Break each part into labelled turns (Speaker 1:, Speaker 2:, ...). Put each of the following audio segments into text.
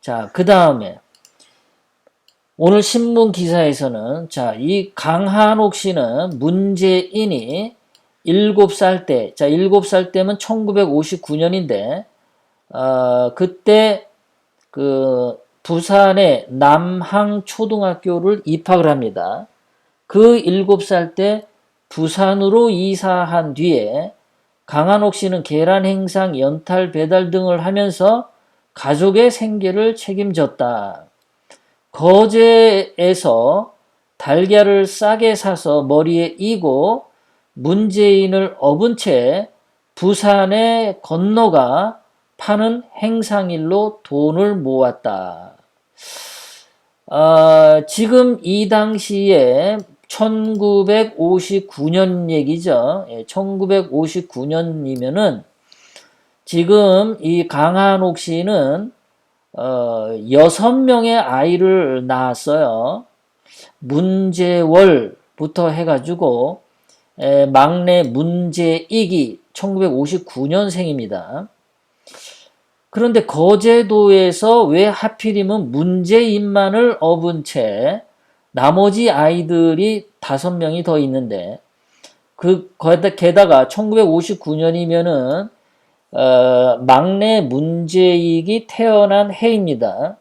Speaker 1: 자, 그 다음에 오늘 신문 기사에서는 자, 이 강한옥 씨는 문재인이 7살 때, 자, 7살 때면 1959년인데, 어, 그때 그 부산의 남항초등학교를 입학을 합니다. 그 7살 때 부산으로 이사한 뒤에 강한옥 씨는 계란 행상, 연탈 배달 등을 하면서 가족의 생계를 책임졌다. 거제에서 달걀을 싸게 사서 머리에 이고 문재인을 업은 채 부산에 건너가 파는 행상일로 돈을 모았다. 아, 지금 이 당시에 1959년 얘기죠. 1959년이면은 지금 이 강한옥 씨는 어, 여섯 명의 아이를 낳았어요. 문재월부터 해가지고 에, 막내 문재익이 1959년생입니다. 그런데 거제도에서 왜 하필이면 문재인만을 업은 채 나머지 아이들이 다섯 명이 더 있는데 그 거기다 게다가 1959년이면은 어, 막내 문재익이 태어난 해입니다.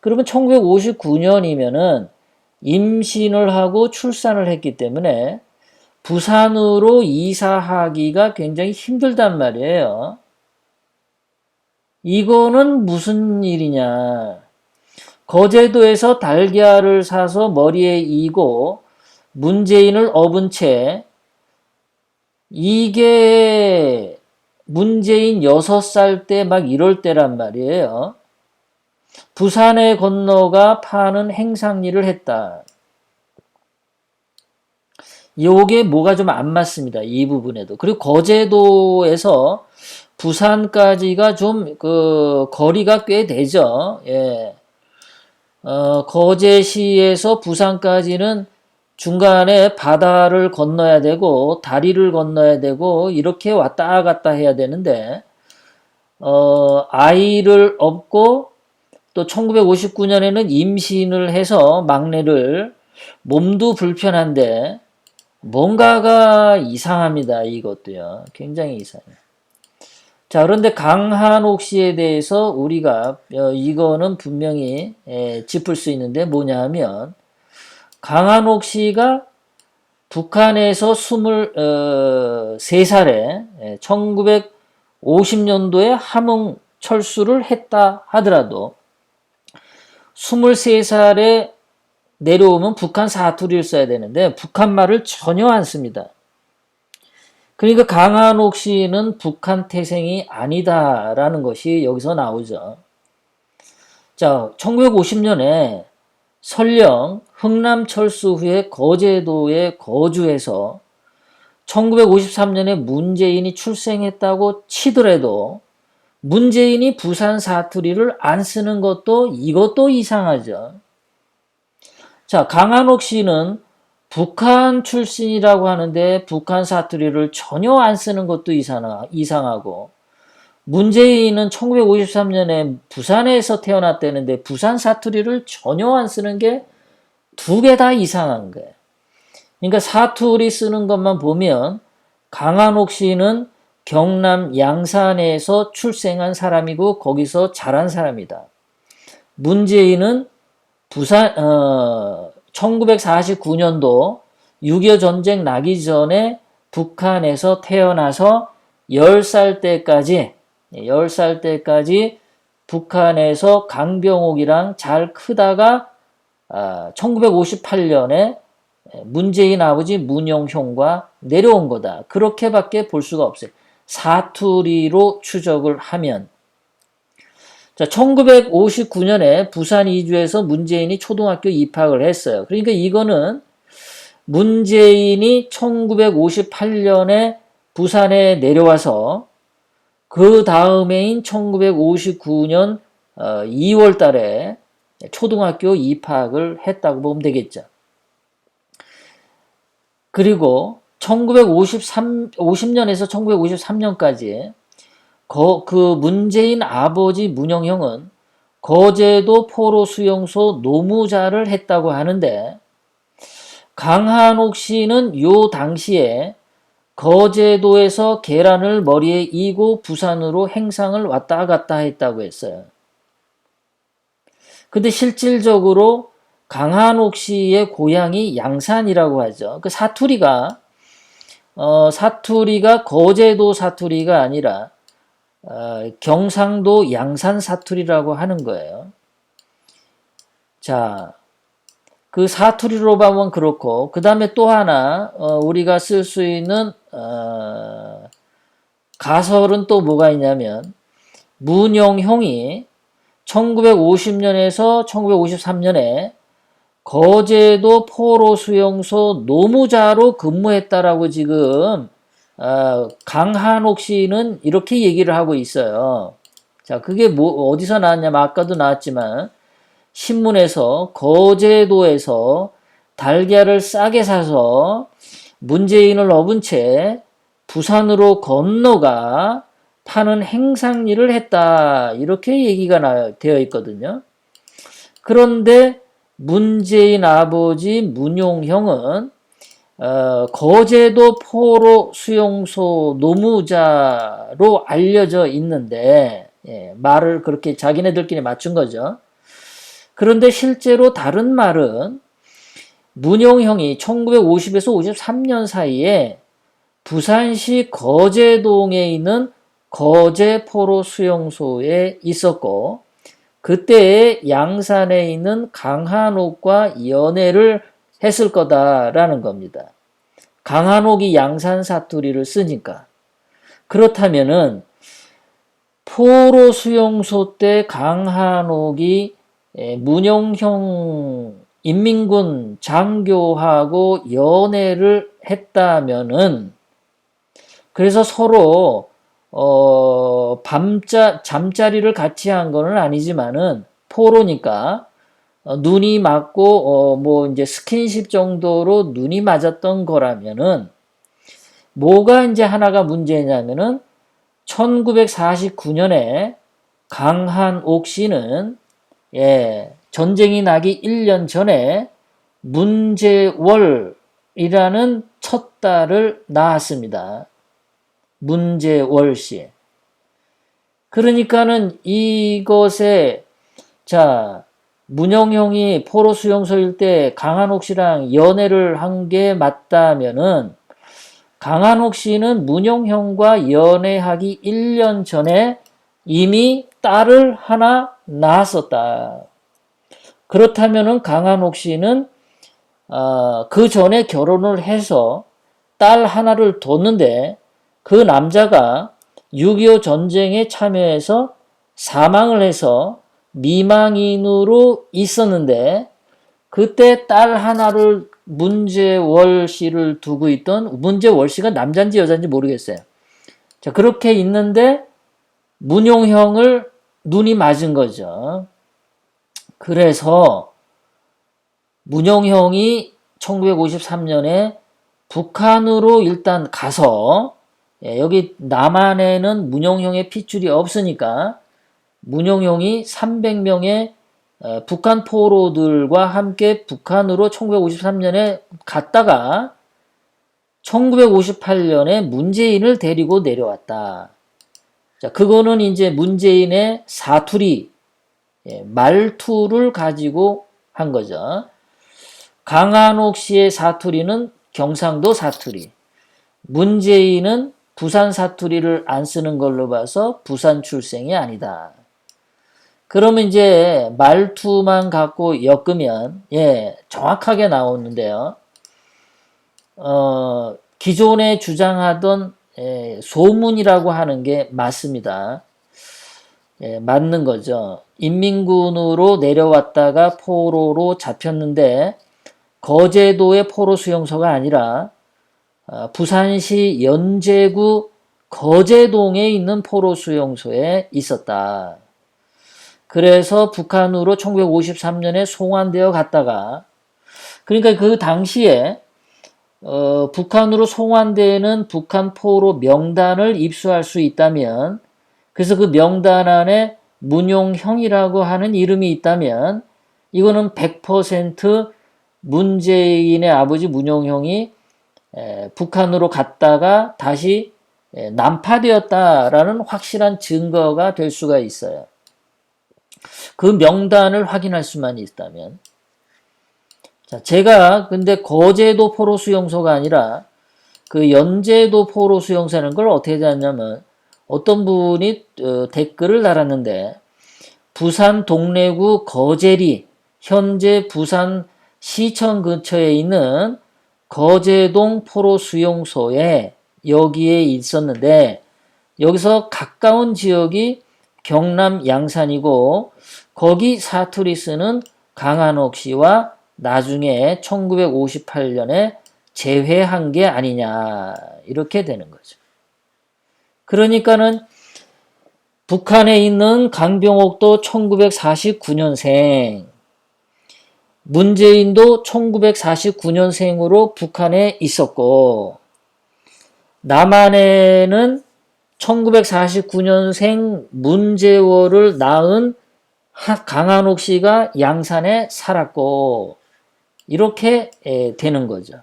Speaker 1: 그러면 1959년이면은 임신을 하고 출산을 했기 때문에 부산으로 이사하기가 굉장히 힘들단 말이에요. 이거는 무슨 일이냐. 거제도에서 달걀을 사서 머리에 이고 문재인을 업은 채 이게 문재인 6살 때 막 이럴 때란 말이에요. 부산에 건너가 파는 행상일을 했다. 요게 뭐가 좀 안 맞습니다. 이 부분에도. 그리고 거제도에서 부산까지가 좀 그 거리가 꽤 되죠. 예. 어, 거제시에서 부산까지는 중간에 바다를 건너야 되고 다리를 건너야 되고 이렇게 왔다 갔다 해야 되는데 어, 아이를 업고 또 1959년에는 임신을 해서 막내를 몸도 불편한데 뭔가가 이상합니다. 이것도요. 굉장히 이상해요. 자, 그런데 강한옥 씨에 대해서 우리가 어, 이거는 분명히 에, 짚을 수 있는데 뭐냐면 강한옥 씨가 북한에서 23살에 1950년도에 함흥 철수를 했다 하더라도 23살에 내려오면 북한 사투리를 써야 되는데 북한 말을 전혀 안 씁니다. 그러니까 강한옥 씨는 북한 태생이 아니다라는 것이 여기서 나오죠. 자, 1950년에 설령 흥남 철수 후에 거제도에 거주해서 1953년에 문재인이 출생했다고 치더라도 문재인이 부산 사투리를 안 쓰는 것도 이것도 이상하죠. 자, 강한옥 씨는 북한 출신이라고 하는데 북한 사투리를 전혀 안 쓰는 것도 이상하고 문재인은 1953년에 부산에서 태어났다는데 부산 사투리를 전혀 안 쓰는 게 두 개 다 이상한 거예요. 그러니까 사투리 쓰는 것만 보면 강한옥 씨는 경남 양산에서 출생한 사람이고 거기서 자란 사람이다. 문재인은 부산 어, 1949년도 6.25 전쟁 나기 전에 북한에서 태어나서 10살 때까지 10살 때까지 북한에서 강병옥이랑 잘 크다가 1958년에 아, 문재인 아버지 문영형과 내려온 거다. 그렇게밖에 볼 수가 없어요. 사투리로 추적을 하면 자, 1959년에 부산 이주해서 문재인이 초등학교 입학을 했어요. 그러니까 이거는 문재인이 1958년에 부산에 내려와서 그 다음해인 1959년 2월 어, 달에 초등학교 입학을 했다고 보면 되겠죠. 그리고 1953, 50년에서 1953년까지 그 문재인 아버지 문영형은 거제도 포로 수용소 노무자를 했다고 하는데 강한옥 씨는 요 당시에 거제도에서 계란을 머리에 이고 부산으로 행상을 왔다 갔다 했다고 했어요. 근데 실질적으로 강한옥 씨의 고향이 양산이라고 하죠. 그 사투리가 어, 사투리가 거제도 사투리가 아니라 어, 경상도 양산 사투리라고 하는 거예요. 자, 그 사투리로 보면 그렇고 그 다음에 또 하나 어, 우리가 쓸 수 있는 어, 가설은 또 뭐가 있냐면 문영형이 1950년에서 1953년에 거제도 포로 수용소 노무자로 근무했다라고 지금 어, 강한옥 씨는 이렇게 얘기를 하고 있어요. 자, 그게 뭐 어디서 나왔냐면 아까도 나왔지만 신문에서 거제도에서 달걀을 싸게 사서 문재인을 업은 채 부산으로 건너가 파는 행상일을 했다. 이렇게 얘기가 나, 되어 있거든요. 그런데 문재인 아버지 문용형은 어, 거제도 포로 수용소 노무자로 알려져 있는데 예, 말을 그렇게 자기네들끼리 맞춘 거죠. 그런데 실제로 다른 말은 문용형이 1950에서 53년 사이에 부산시 거제동에 있는 거제 포로 수용소에 있었고 그때에 양산에 있는 강한옥과 연애를 했을 거다라는 겁니다. 강한옥이 양산 사투리를 쓰니까 그렇다면은 포로 수용소 때 강한옥이 문용형 인민군 장교하고 연애를 했다면은 그래서 서로 어 밤자 잠자리를 같이 한 거는 아니지만은 포로니까 어, 눈이 맞고 어 뭐 이제 스킨십 정도로 눈이 맞았던 거라면은 뭐가 이제 하나가 문제냐면은 1949년에 강한옥 씨는 예, 전쟁이 나기 1년 전에 문제월이라는 첫 딸을 낳았습니다. 문제월 씨. 그러니까는 이것에 자 문영형이 포로 수용소일 때 강한옥 씨랑 연애를 한 게 맞다면은 강한옥 씨는 문영형과 연애하기 1년 전에 이미 딸을 하나 낳았었다. 그렇다면은 강한옥 씨는 어, 그 전에 결혼을 해서 딸 하나를 뒀는데 그 남자가 6.25 전쟁에 참여해서 사망을 해서 미망인으로 있었는데 그때 딸 하나를 문제월 씨를 두고 있던 문제월 씨가 남자인지 여자인지 모르겠어요. 자 그렇게 있는데 문용형을 눈이 맞은 거죠. 그래서 문용형이 1953년에 북한으로 일단 가서 예, 여기 남한에는 문용형의 핏줄이 없으니까 문용형이 300명의 어, 북한 포로들과 함께 북한으로 1953년에 갔다가 1958년에 문재인을 데리고 내려왔다. 자, 그거는 이제 문재인의 사투리, 예, 말투를 가지고 한 거죠. 강한옥 씨의 사투리는 경상도 사투리. 문재인은 부산 사투리를 안 쓰는 걸로 봐서 부산 출생이 아니다. 그러면 이제 말투만 갖고 엮으면 예 정확하게 나오는데요. 어, 기존에 주장하던 예, 소문이라고 하는 게 맞습니다. 예, 맞는 거죠. 인민군으로 내려왔다가 포로로 잡혔는데 거제도의 포로 수용소가 아니라 어, 부산시 연제구 거제동에 있는 포로 수용소에 있었다. 그래서 북한으로 1953년에 송환되어 갔다가 그러니까 그 당시에 어, 북한으로 송환되는 북한 포로 명단을 입수할 수 있다면 그래서 그 명단 안에 문용형이라고 하는 이름이 있다면 이거는 100% 문재인의 아버지 문용형이 에, 북한으로 갔다가 다시 에, 난파되었다라는 확실한 증거가 될 수가 있어요. 그 명단을 확인할 수만 있다면. 자, 제가 근데 거제도 포로 수용소가 아니라 그 연제도 포로 수용소라는 걸 어떻게 잡냐면 어떤 분이 어, 댓글을 달았는데 부산 동래구 거제리 현재 부산 시청 근처에 있는 거제동 포로 수용소에 여기에 있었는데 여기서 가까운 지역이 경남 양산이고 거기 사투리 쓰는 강한옥 씨와 나중에 1958년에 재회한 게 아니냐 이렇게 되는 거죠. 그러니까는 북한에 있는 강병옥도 1949년생, 문재인도 1949년생으로 북한에 있었고, 남한에는 1949년생 문재월을 낳은 강한옥 씨가 양산에 살았고, 이렇게 되는 거죠.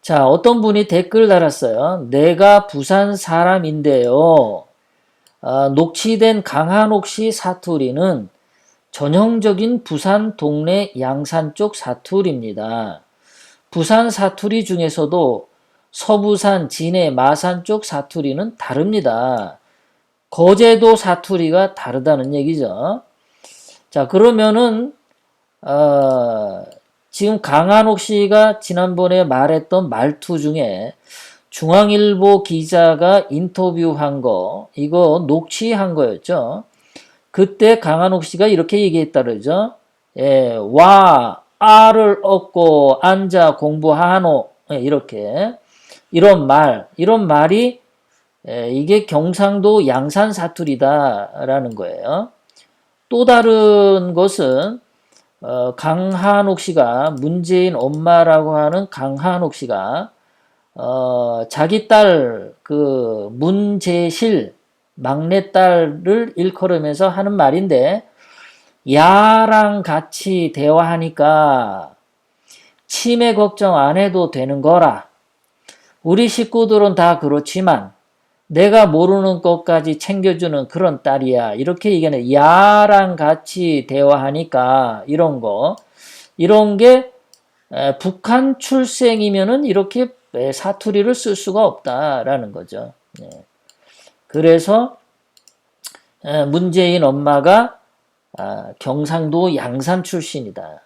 Speaker 1: 자, 어떤 분이 댓글 달았어요. 내가 부산 사람인데요. 아, 녹취된 강한옥 씨 사투리는 전형적인 부산 동네 양산 쪽 사투리입니다. 부산 사투리 중에서도 서부산, 진해, 마산 쪽 사투리는 다릅니다. 거제도 사투리가 다르다는 얘기죠. 자, 그러면은, 어, 지금 강한옥 씨가 지난번에 말했던 말투 중에 중앙일보 기자가 인터뷰한 거, 이거 녹취한 거였죠. 그때 강한옥 씨가 이렇게 얘기했다 그러죠. 예, 와, 알을 얻고 앉아 공부하노. 예, 이렇게. 이런 말, 이런 말이 예, 이게 경상도 양산 사투리다라는 거예요. 또 다른 것은 어, 강한옥 씨가 문재인 엄마라고 하는 강한옥 씨가 어, 자기 딸 그 문재실 막내딸을 일컬으면서 하는 말인데 야랑 같이 대화하니까 치매 걱정 안 해도 되는 거라. 우리 식구들은 다 그렇지만 내가 모르는 것까지 챙겨주는 그런 딸이야. 이렇게 얘기하는 야랑 같이 대화하니까 이런 거 이런 게 북한 출생이면은 이렇게 사투리를 쓸 수가 없다라는 거죠. 네. 그래서 문재인 엄마가 아, 경상도 양산 출신이다.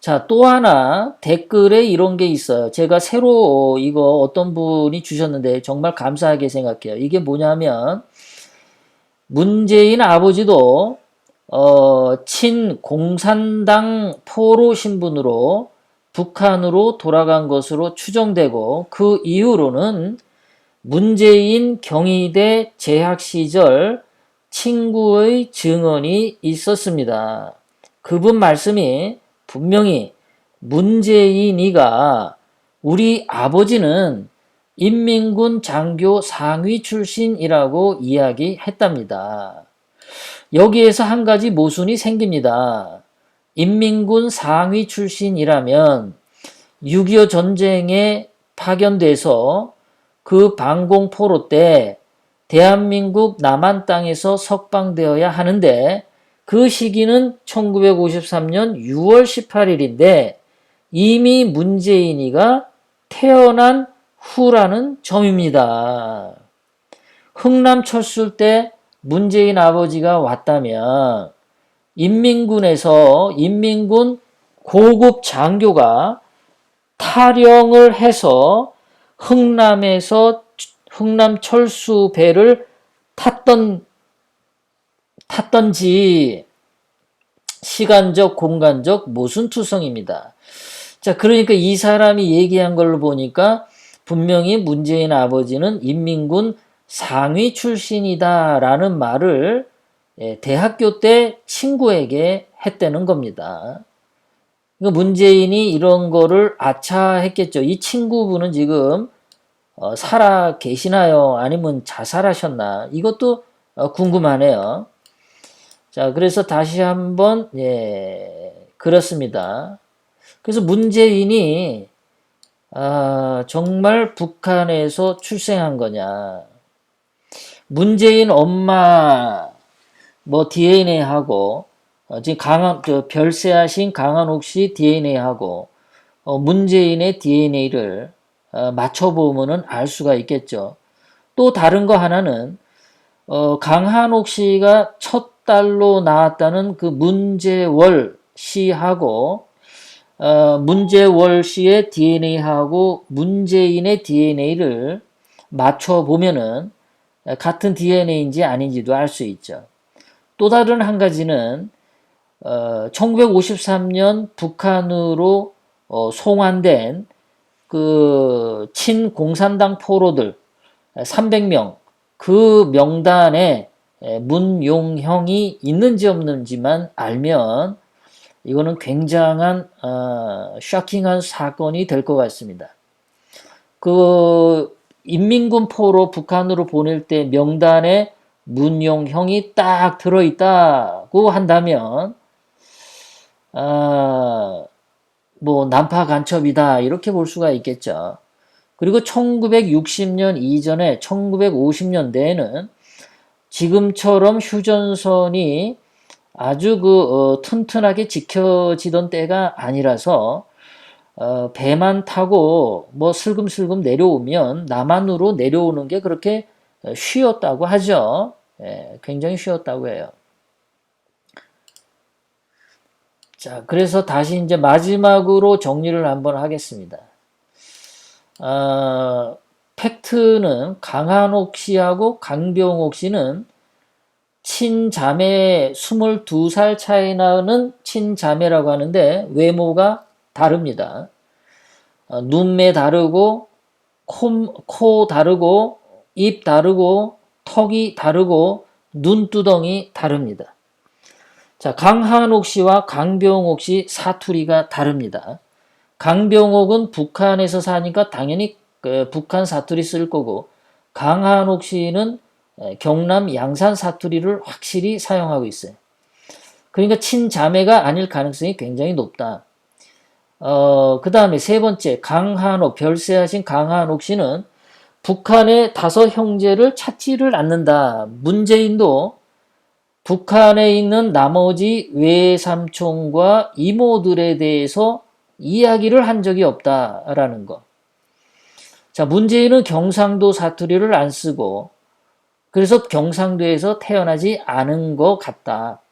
Speaker 1: 자, 또 하나 댓글에 이런 게 있어요. 제가 새로 이거 어떤 분이 주셨는데 정말 감사하게 생각해요. 이게 뭐냐면 문재인 아버지도 어, 친 공산당 포로 신분으로 북한으로 돌아간 것으로 추정되고 그 이후로는 문재인 경희대 재학 시절 친구의 증언이 있었습니다. 그분 말씀이 분명히 문재인이가 우리 아버지는 인민군 장교 상위 출신이라고 이야기했답니다. 여기에서 한 가지 모순이 생깁니다. 인민군 상위 출신이라면 6.25 전쟁에 파견돼서 그 방공포로 때 대한민국 남한 땅에서 석방되어야 하는데 그 시기는 1953년 6월 18일인데 이미 문재인이가 태어난 후라는 점입니다. 흥남 철수 때 문재인 아버지가 왔다면 인민군에서 인민군 고급 장교가 탈영을 해서 흥남에서 흥남 철수 배를 탔던 탔던지 시간적, 공간적 모순투성입니다. 자, 그러니까 이 사람이 얘기한 걸로 보니까 분명히 문재인 아버지는 인민군 상위 출신이다라는 말을 예, 대학교 때 친구에게 했다는 겁니다. 문재인이 이런 거를 아차했겠죠. 이 친구분은 지금 어, 살아 계시나요? 아니면 자살하셨나? 이것도 어, 궁금하네요. 자, 그래서 다시 한번, 예, 그렇습니다. 그래서 문재인이, 아, 정말 북한에서 출생한 거냐. 문재인 엄마, 뭐 DNA하고, 어, 지금 강한, 저 별세하신 강한옥 씨 DNA하고, 어, 문재인의 DNA를 어, 맞춰보면은 알 수가 있겠죠. 또 다른 거 하나는, 어, 강한옥 씨가 첫 딸로 나왔다는 그 문재월 씨하고 어, 문재월 씨의 DNA하고 문재인의 DNA를 맞춰 보면은 같은 DNA인지 아닌지도 알 수 있죠. 또 다른 한 가지는 어, 1953년 북한으로 어, 송환된 그 친공산당 포로들 300명 그 명단에 에, 문용형이 있는지 없는지만 알면 이거는 굉장한 어, 쇼킹한 사건이 될 것 같습니다. 그 인민군 포로 북한으로 보낼 때 명단에 문용형이 딱 들어있다고 한다면 아, 뭐 난파 간첩이다 이렇게 볼 수가 있겠죠. 그리고 1960년 이전에 1950년대에는 지금처럼 휴전선이 아주 그 어, 튼튼하게 지켜지던 때가 아니라서 어, 배만 타고 뭐 슬금슬금 내려오면 남한으로 내려오는 게 그렇게 쉬웠다고 하죠. 예, 굉장히 쉬웠다고 해요. 자, 그래서 다시 이제 마지막으로 정리를 한번 하겠습니다. 어, 팩트는 강한옥 씨하고 강병옥 씨는 친자매 22살 차이 나는 친자매라고 하는데 외모가 다릅니다. 어, 눈매 다르고 코, 코 다르고 입 다르고 턱이 다르고 눈두덩이 다릅니다. 자, 강한옥 씨와 강병옥 씨 사투리가 다릅니다. 강병옥은 북한에서 사니까 당연히 그 북한 사투리 쓸 거고 강한옥 씨는 경남 양산 사투리를 확실히 사용하고 있어요. 그러니까 친자매가 아닐 가능성이 굉장히 높다. 어, 그 다음에 세 번째, 강한옥, 별세하신 강한옥 씨는 북한의 다섯 형제를 찾지를 않는다. 문재인도 북한에 있는 나머지 외삼촌과 이모들에 대해서 이야기를 한 적이 없다라는 것. 자, 문재인은 경상도 사투리를 안 쓰고 그래서 경상도에서 태어나지 않은 것 같다.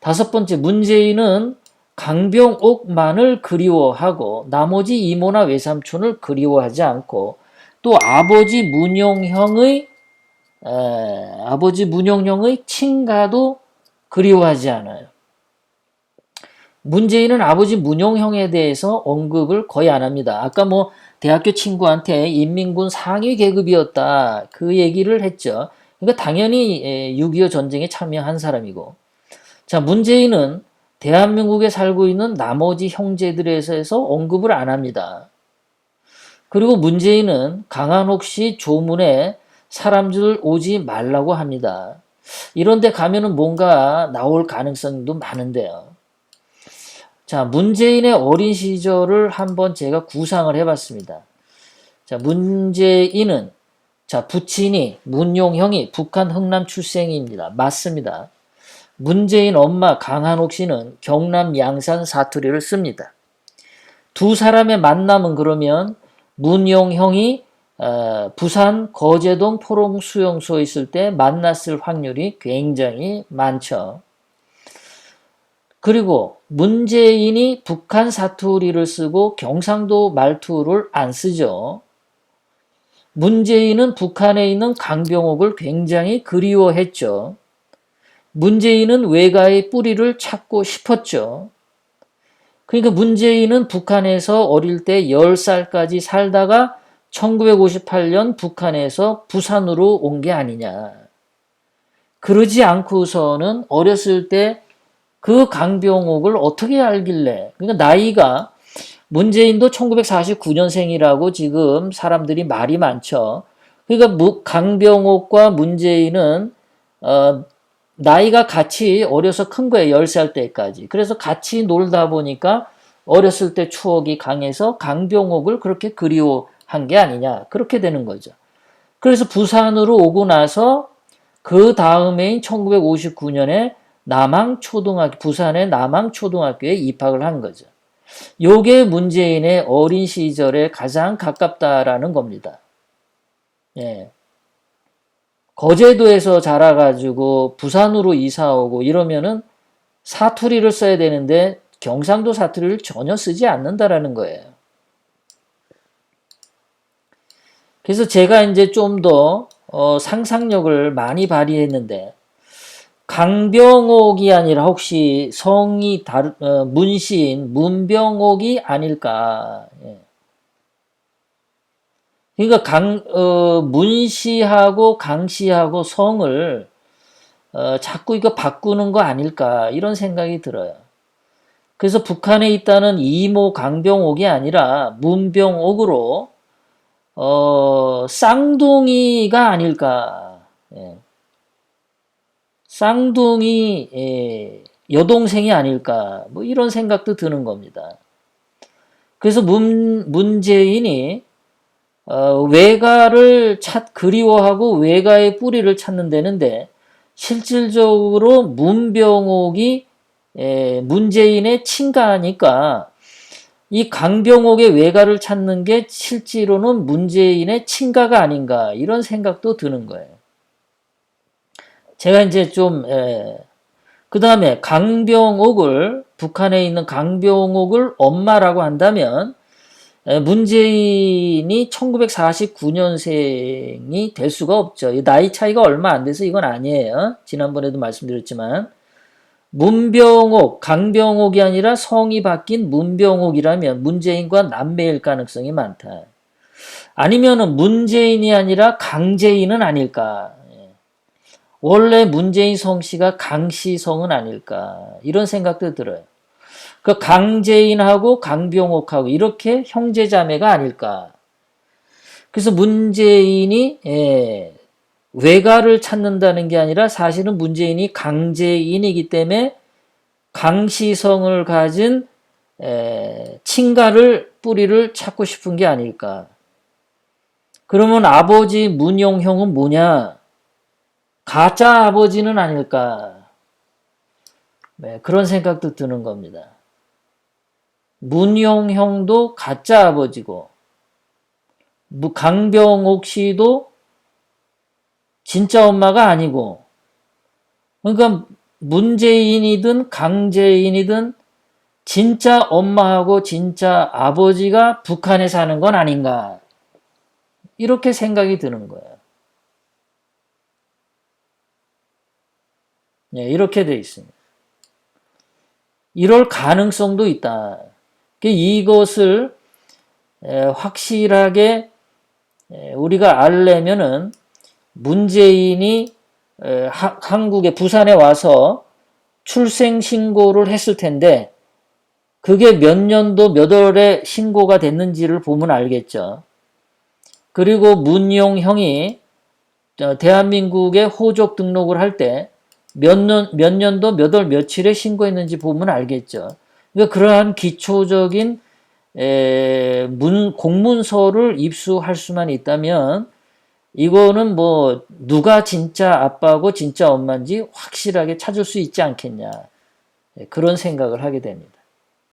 Speaker 1: 다섯 번째, 문재인은 강병옥만을 그리워하고 나머지 이모나 외삼촌을 그리워하지 않고 또 아버지 문용형의 에, 아버지 문용형의 친가도 그리워하지 않아요. 문재인은 아버지 문용형에 대해서 언급을 거의 안 합니다. 아까 뭐 대학교 친구한테 인민군 상위 계급이었다 그 얘기를 했죠. 그러니까 당연히 6.25 전쟁에 참여한 사람이고 자 문재인은 대한민국에 살고 있는 나머지 형제들에 서 언급을 안 합니다. 그리고 문재인은 강한옥 씨 조문에 사람들 오지 말라고 합니다. 이런데 가면은 뭔가 나올 가능성도 많은데요. 자, 문재인의 어린 시절을 한번 제가 구상을 해봤습니다. 자, 문재인은 자, 부친이 문용형이 북한 흥남 출생입니다. 맞습니다. 문재인 엄마 강한옥 씨는 경남 양산 사투리를 씁니다. 두 사람의 만남은 그러면 문용형이 어, 부산 거제동 포롱 수용소에 있을 때 만났을 확률이 굉장히 많죠. 그리고 문재인이 북한 사투리를 쓰고 경상도 말투를 안 쓰죠. 문재인은 북한에 있는 강병옥을 굉장히 그리워했죠. 문재인은 외가의 뿌리를 찾고 싶었죠. 그러니까 문재인은 북한에서 어릴 때 10살까지 살다가 1958년 북한에서 부산으로 온 게 아니냐. 그러지 않고서는 어렸을 때 그 강병옥을 어떻게 알길래, 그러니까 나이가 문재인도 1949년생이라고 지금 사람들이 말이 많죠. 그러니까 무- 강병옥과 문재인은 어, 나이가 같이 어려서 큰 거예요. 10살 때까지. 그래서 같이 놀다 보니까 어렸을 때 추억이 강해서 강병옥을 그렇게 그리워 한 게 아니냐. 그렇게 되는 거죠. 그래서 부산으로 오고 나서 그 다음해인 1959년에 남항초등학교, 부산의 남항초등학교에 입학을 한 거죠. 요게 문재인의 어린 시절에 가장 가깝다라는 겁니다. 예. 거제도에서 자라가지고 부산으로 이사 오고 이러면은 사투리를 써야 되는데 경상도 사투리를 전혀 쓰지 않는다라는 거예요. 그래서 제가 이제 좀더 어, 상상력을 많이 발휘했는데 강병옥이 아니라 혹시 성이 다르, 어, 문시인 문병옥이 아닐까. 예. 그러니까 강, 어, 문씨하고 강씨하고 성을 어, 자꾸 이거 바꾸는 거 아닐까 이런 생각이 들어요. 그래서 북한에 있다는 이모 강병옥이 아니라 문병옥으로 어, 쌍둥이가 아닐까. 예. 쌍둥이 예, 여동생이 아닐까. 뭐 이런 생각도 드는 겁니다. 그래서 문, 문재인이 어, 외가를 찾 그리워하고 외가의 뿌리를 찾는 데는데 실질적으로 문병옥이 에, 문재인의 친가니까 이 강병옥의 외가를 찾는 게 실제로는 문재인의 친가가 아닌가 이런 생각도 드는 거예요. 제가 이제 좀, 그 다음에 강병옥을, 북한에 있는 강병옥을 엄마라고 한다면, 에, 문재인이 1949년생이 될 수가 없죠. 이 나이 차이가 얼마 안 돼서 이건 아니에요. 지난번에도 말씀드렸지만. 문병옥, 강병옥이 아니라 성이 바뀐 문병옥이라면 문재인과 남매일 가능성이 많다. 아니면은 문재인이 아니라 강재인은 아닐까. 예. 원래 문재인 성씨가 강씨 성은 아닐까. 이런 생각도 들어요. 그 강재인하고 강병옥하고 이렇게 형제자매가 아닐까. 그래서 문재인이 예, 외가를 찾는다는 게 아니라 사실은 문재인이 강재인이기 때문에 강시성을 가진 에, 친가를 뿌리를 찾고 싶은 게 아닐까. 그러면 아버지 문용형은 뭐냐? 가짜 아버지는 아닐까. 네, 그런 생각도 드는 겁니다. 문용형도 가짜 아버지고, 무- 강병옥 씨도 진짜 엄마가 아니고, 그러니까 문재인이든 강재인이든 진짜 엄마하고 진짜 아버지가 북한에 사는 건 아닌가. 이렇게 생각이 드는 거예요. 네, 이렇게 돼 있습니다. 이럴 가능성도 있다. 그 이것을 에, 확실하게 에, 우리가 알려면은 문재인이 에, 하- 한국에 부산에 와서 출생 신고를 했을 텐데 그게 몇 년도 몇 월에 신고가 됐는지를 보면 알겠죠. 그리고 문용 형이 어, 대한민국에 호적 등록을 할 때 몇 년, 몇 년도 몇 월 며칠에 신고했는지 보면 알겠죠. 그러니까 그러한 기초적인 에, 문, 공문서를 입수할 수만 있다면 이거는 뭐 누가 진짜 아빠고 진짜 엄마인지 확실하게 찾을 수 있지 않겠냐. 예, 그런 생각을 하게 됩니다.